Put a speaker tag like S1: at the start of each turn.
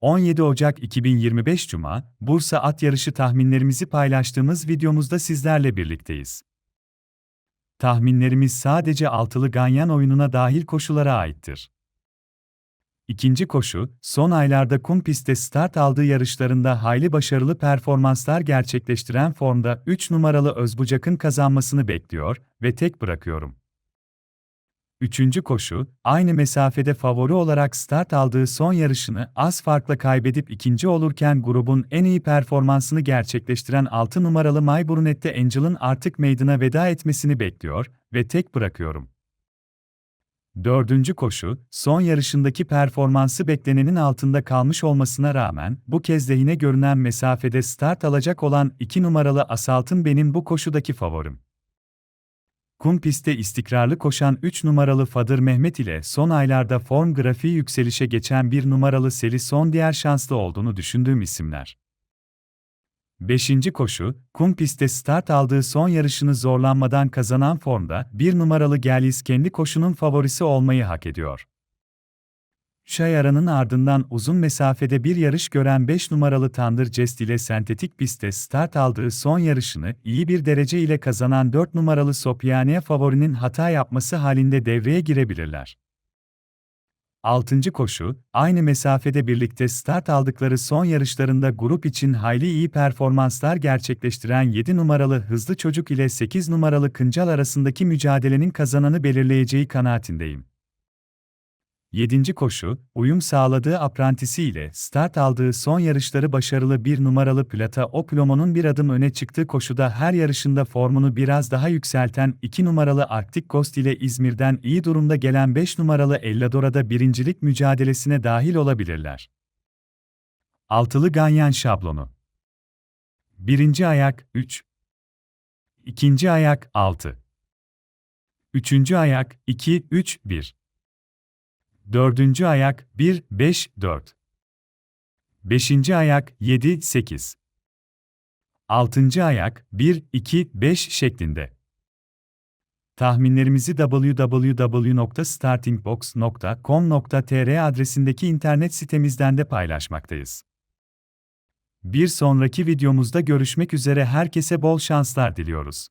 S1: 17 Ocak 2025 Cuma, Bursa at yarışı tahminlerimizi paylaştığımız videomuzda sizlerle birlikteyiz. Tahminlerimiz sadece altılı ganyan oyununa dahil koşulara aittir. İkinci koşu, son aylarda kum pistte start aldığı yarışlarında hayli başarılı performanslar gerçekleştiren formda 3 numaralı Özbucak'ın kazanmasını bekliyor ve tek bırakıyorum. Üçüncü koşu, aynı mesafede favori olarak start aldığı son yarışını az farkla kaybedip ikinci olurken grubun en iyi performansını gerçekleştiren 6 numaralı My Brunette Angel'ın artık meydana veda etmesini bekliyor ve tek bırakıyorum. Dördüncü koşu, son yarışındaki performansı beklenenin altında kalmış olmasına rağmen, bu kez lehine görünen mesafede start alacak olan 2 numaralı Asalt'ın benim bu koşudaki favorim. Kum pistte istikrarlı koşan 3 numaralı Fadır Mehmet ile son aylarda form grafiği yükselişe geçen 1 numaralı Seli son diğer şanslı olduğunu düşündüğüm isimler. 5. koşu, kum pistte start aldığı son yarışını zorlanmadan kazanan formda 1 numaralı Gelis kendi koşunun favorisi olmayı hak ediyor. Şayara'nın ardından uzun mesafede bir yarış gören 5 numaralı Tandır Jest ile sentetik pistte start aldığı son yarışını iyi bir derece ile kazanan 4 numaralı Sopyane favorinin hata yapması halinde devreye girebilirler. 6. koşu, aynı mesafede birlikte start aldıkları son yarışlarında grup için hayli iyi performanslar gerçekleştiren 7 numaralı Hızlı Çocuk ile 8 numaralı Kıncal arasındaki mücadelenin kazananı belirleyeceği kanaatindeyim. 7. koşu, uyum sağladığı aprantisi ile start aldığı son yarışları başarılı bir numaralı Plata Oplomo'nun bir adım öne çıktığı koşuda her yarışında formunu biraz daha yükselten 2 numaralı Arctic Ghost ile İzmir'den iyi durumda gelen 5 numaralı Elladora'da birincilik mücadelesine dahil olabilirler. Altılı Ganyan şablonu Birinci ayak 3 İkinci ayak 6 Üçüncü ayak 2, 3, 1 Dördüncü ayak 1, 5, 4. Beşinci ayak 7, 8. Altıncı ayak 1, 2, 5 şeklinde. Tahminlerimizi www.startingbox.com.tr adresindeki internet sitemizden de paylaşmaktayız. Bir sonraki videomuzda görüşmek üzere herkese bol şanslar diliyoruz.